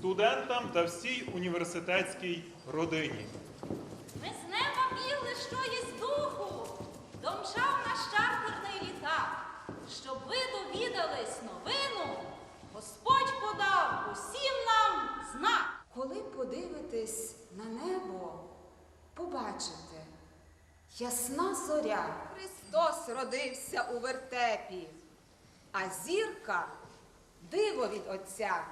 студентам та всій університетській родині. Ми з неба бігли, що є з духу, домчав наш чартерний літак, щоб ви довідались новину, Господь подав усім нам знак. Коли подивитесь на небо, побачите, ясна зоря. Христос родився у вертепі, а зірка диво від Отця.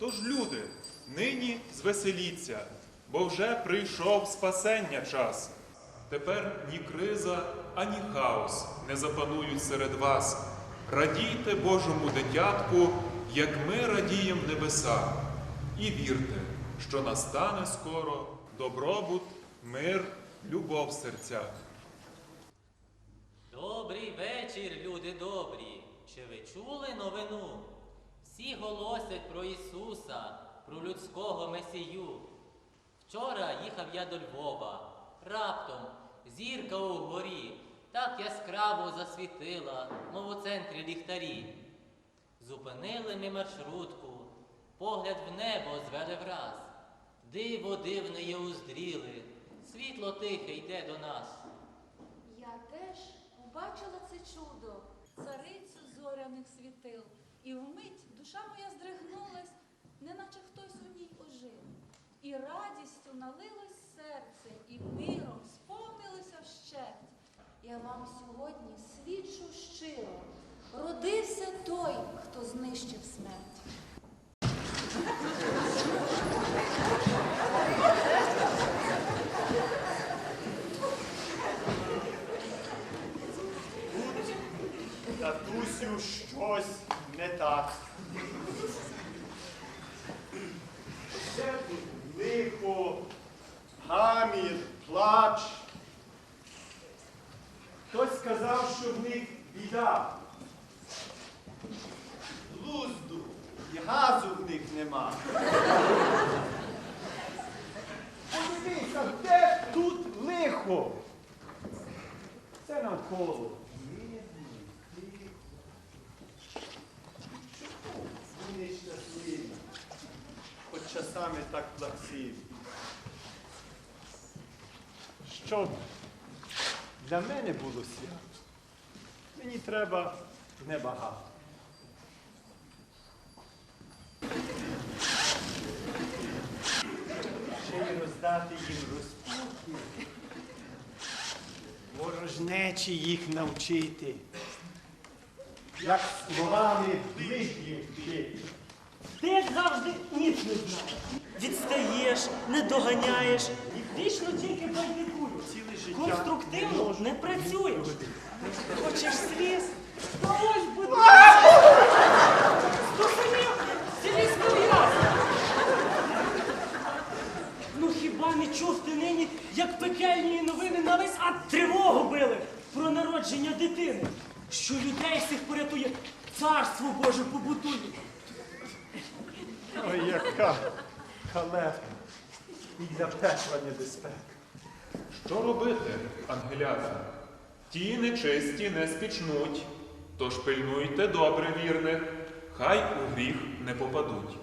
Тож, люди, нині звеселіться, бо вже прийшов спасення час. Тепер ні криза, ані хаос не запанують серед вас. Радійте Божому дитятку, як ми радієм в небесах, і вірте, що настане скоро добробут, мир, любов в серцях. Добрий вечір, люди добрі. Чи ви чули новину? Всі голосять про Ісуса, про людського Месію. Вчора їхав я до Львова. Раптом зірка угорі так яскраво засвітила, мов у центрі ліхтарі. Зупинили ми маршрутку, погляд в небо звели враз. Диво дивне є уздріли, світло тихе йде до нас. Я теж побачила це чудо, царицю зоряних світил, і вмить душа моя здригнулась, неначе хтось у ній ожив. І радістю налилось серце, і миром сповнилося вщерть. Я вам сьогодні свідчу щиро, родився той, хто знищив смерть. Татусю, щось не так. Все тут лихо, гамір, плач. Хтось сказав, що в них біда. Глузду і газу в них нема. Подивіться, де тут лихо? Це навколо. Вони щасливі, часами так плаксиві. Щоб для мене було свято, мені треба небагато. Ще й роздати їм розпуки, ворожнечі їх навчити, як словами ближніх вчити. Ти як завжди ніч не знаєш. Відстаєш, не доганяєш, вічно тільки байдикуєш. Конструктивно не працюєш. Хочеш сліз? Та ось, будь ласка. Стусанів, сілійську в'язку. Ну хіба не чув ти нині, як пекельні новини на весь ад тривогу били про народження дитини, що людей всіх порятує, царство Боже побутує. Ой, яка халепа і пекла небезпека. Що робити, ангелята? Ті нечисті не спічнуть, тож пильнуйте добре вірних, хай у гріх не попадуть.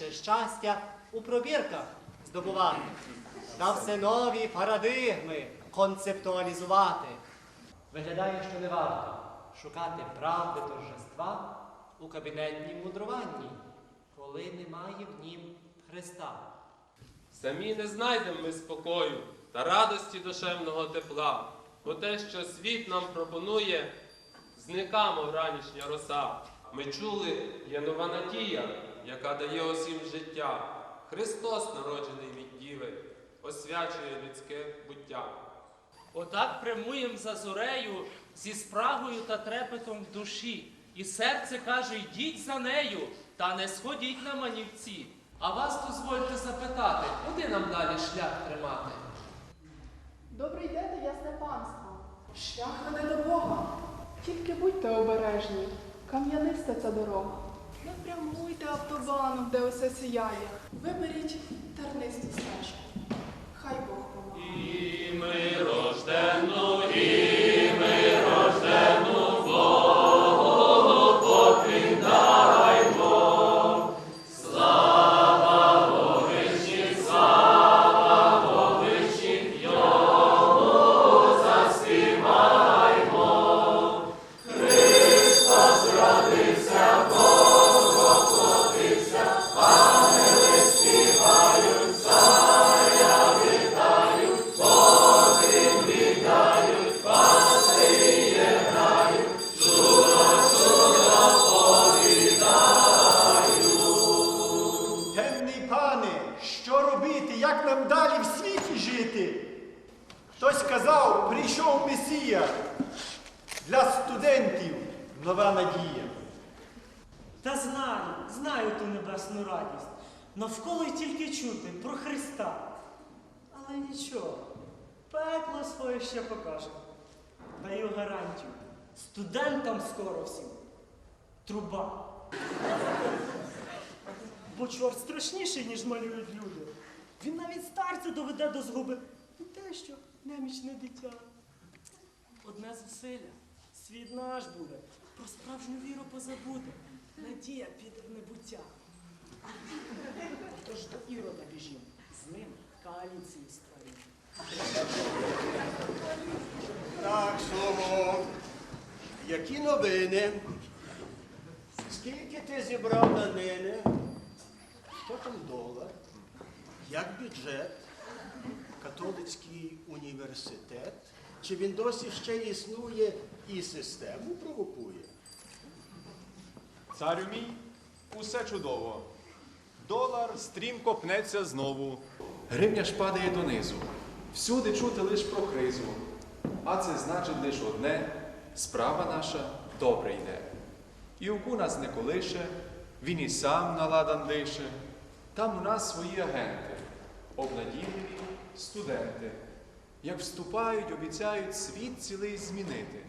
Більше щастя у пробірках здобувати, та все нові парадигми концептуалізувати. Виглядає, що не варто шукати правди торжества у кабінетнім мудруванні, коли немає в нім Христа. Самі не знайдемо ми спокою та радості душевного тепла, бо те, що світ нам пропонує, зникає, мов ранішня роса. Ми чули, є нова надія, яка дає усім життя. Христос, народжений від Діви, освячує людське буття. Отак прямуєм за зорею зі спрагою та трепетом в душі. І серце каже, йдіть за нею, та не сходіть на манівці. А вас дозвольте запитати, куди нам далі шлях тримати? Добре йдете, ясне панство. Шлях веде до Бога. Тільки будьте обережні. Кам'яниста ця дорога. Не прямуйте автобаном, де усе сіяє. Виберіть тернисту стежку. Хай Бог помагає. Темний знаю, ту небесну радість. Навколо й тільки чути про Христа. Але нічого, пекло своє ще покаже. Даю гарантію. Студентам скоро всім. Труба. Бо чорт страшніший, ніж малюють люди. Він навіть старця доведе до згуби. І те, що немічне дитя. Одне зусилля. Світ наш буде. Про справжню віру позабуде. Надія піде небуття. Тож до Ірода біжім. З ним коаліцію створимо. Так, слово. Які новини? Скільки ти зібрав на нині? Що там долар? Як бюджет? Католицький університет? Чи він досі ще існує і систему провокує? Царю мій, усе чудово. Долар стрімко пнеться знову. Гривня ж падає донизу. Всюди чути лиш про кризу. А це значить лиш одне справа наша добре йде. І уку нас не колише, він і сам наладан дише. Там у нас свої агенти, обнадійливі студенти. Як вступають, обіцяють світ цілий змінити,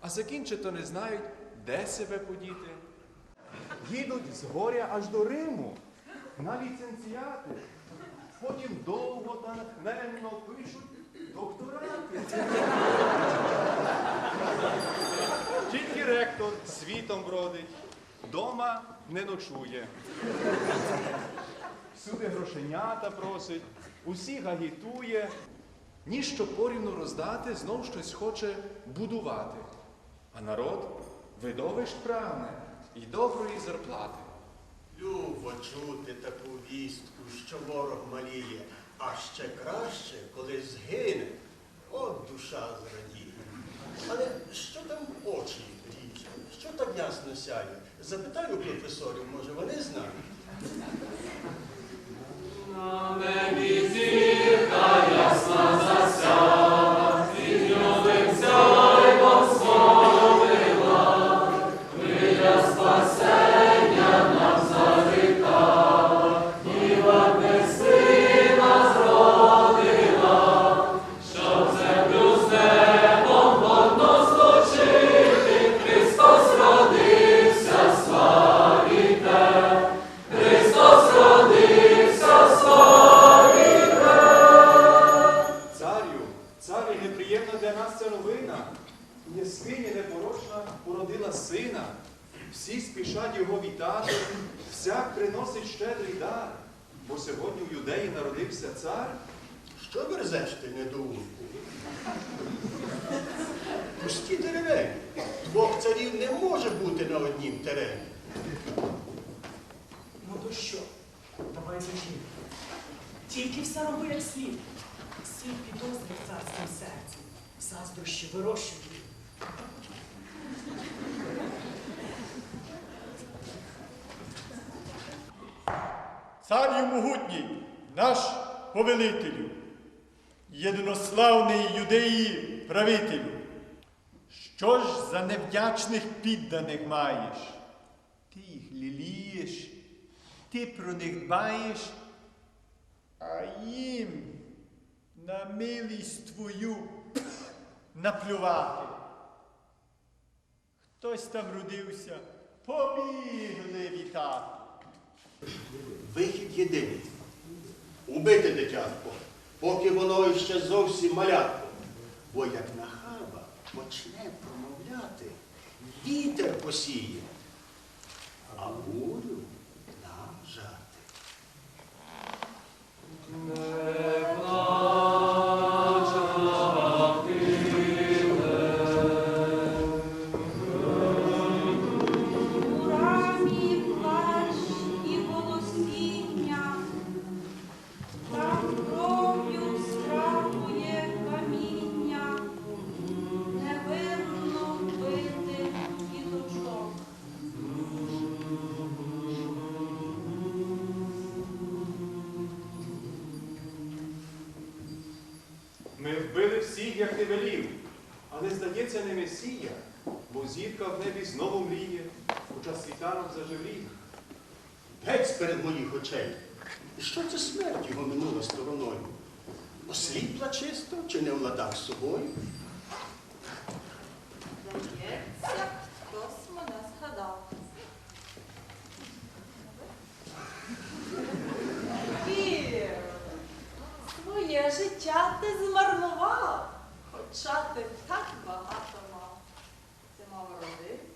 а закінчить то не знають, де себе подіти. Їдуть з горя аж до Риму на ліцензіати. Потім довго та натхненно пишуть докторати. Тільки ректор світом бродить, дома не ночує. Всюди грошенята просить, усіх агітує. Ні, що порівну роздати, знов щось хоче будувати. А народ видовищ прагне і доброї зарплати. Любо чути таку вістку, що ворог маліє, а ще краще, коли згине, от душа зрадіє. Але що там очі ріже? Що так ясно сяє? Запитаю професорів, може вони знають. На небі зірка ясна засяла, приносить щедрий дар, бо сьогодні в юдеї народився цар. Що верзеш ти, недоумку? Пусті деревень. Двох царів не може бути на однім терені. Ну то що? Давай зажив. Тільки все роби як слід. Сіль підозри в царському серці. Заздрощі вирощують. Царю могутній, наш повелителю, єдинославний юдеї правителю, що ж за невдячних підданих маєш? Ти їх лілієш, ти про них дбаєш, а їм на милість твою наплювати. Хтось там родився, побігли вітати. Вихід єдиний. Убити дитятко, поки воно ще зовсім малятко. Бо як нахаба почне промовляти, вітер посіє, а Ми вбили всіх, як ти велів, але здається, не Месія, бо зірка в небі знову мріє, хоча світанок заживріє. Геть з-перед моїх очей. І що це смерть його минула стороною? Осліпла чисто чи не в ладах з собою? Здається, хтось мене згадав. Вір, своє життя ти змарнував, хоча ти так багато мав. Ти мав родину,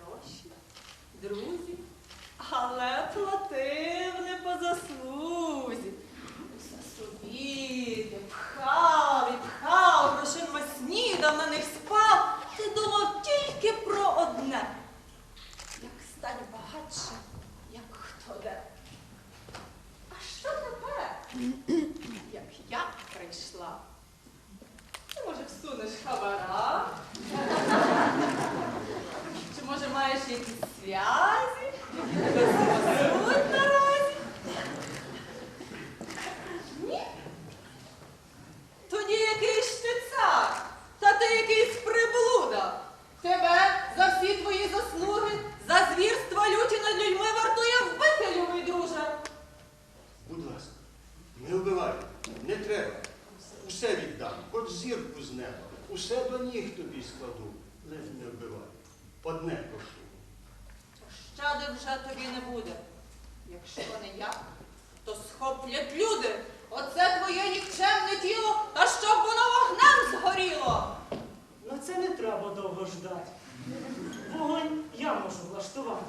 гроші, друзів, але платив не по заслузі. Усе собі ти пхав і пхав, грошима снідав, на них спав. Ти думав тільки про одне. Як стань багатше, як хто де. А що тепер? Як я прийшла? Ти, може, всунеш хабара? Чи може маєш якісь зв'язі? Суть наразі? Ні? Тоді який ж ти цар? Та ти якийсь приблуда. Тебе за всі твої заслуги, за звірства люті над людьми вартує вбити, любий друже. Будь ласка, не вбивай, не треба. Усе віддам, хоч зірку з неба, усе до ніг тобі складу, лиш не вбивай. Одне прошу. Щади вже тобі не буде. Якщо не я, то схоплять люди. Оце твоє нікчемне тіло, та щоб воно вогнем згоріло. На це не треба довго ждати. Вогонь я можу влаштувати.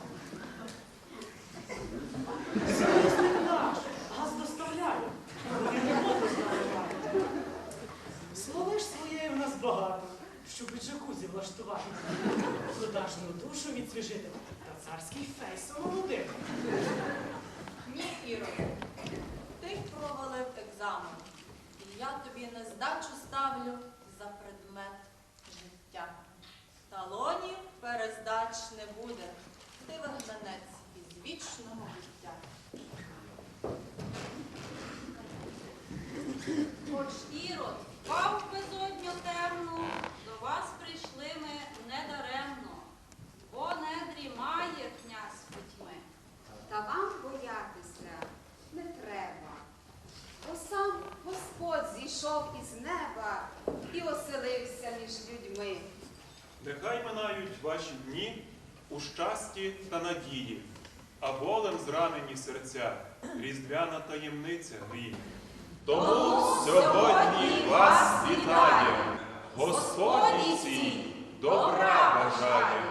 Звісно, наш, газ доставляю. Він не воду зналиває. Словиш своєї в нас багато, щоб і джакузі влаштувати. Продажну душу відсвіжити та царський фейс молодих. Ні, Іро, ти провалив екзамен. І я тобі не здачу ставлю за предмет життя. Талонів перездач не буде. Ти вигнанець із вічного життя. Хоч Ірод впав безодню темну, до вас прийшли ми недаремно, бо не дрімає князь пітьми. Та вам боятися не треба. Бо сам Господь зійшов із неба і оселився між людьми. Нехай минають ваші дні у щасті та надії, а болем зранені серця, різдвяна таємниця гріх. Тому сьогодні вас вітає, Господній цій добра бажає,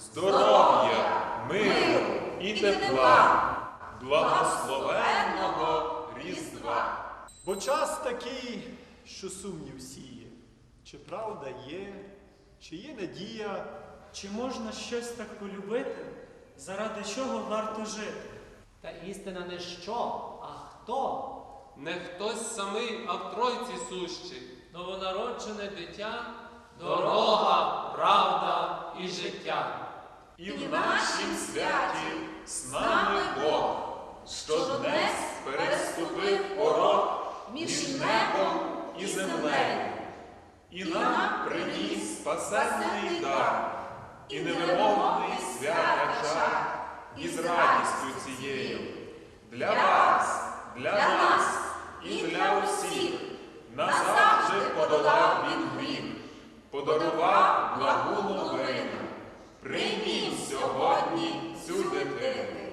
здоров'я, миру і тепла, благословенного Різдва. Бо час такий, що сумнів сіє, чи правда є, чи є надія. Чи можна щось так полюбити, заради чого варто жити? Та істина не що, а хто? Не хтось самий, а в Тройці сущий. Новонароджене дитя, дорога, правда і життя. І в нашім святі з нами Бог, що днес переступив порог між небом і землею, і нам приніс спасенний дар, і невимовний свята жар, із радістю цією. Для вас, для нас і для усіх. назавжди подолав він гріх, подарував благу новину. Прийміть сьогодні цю дитину.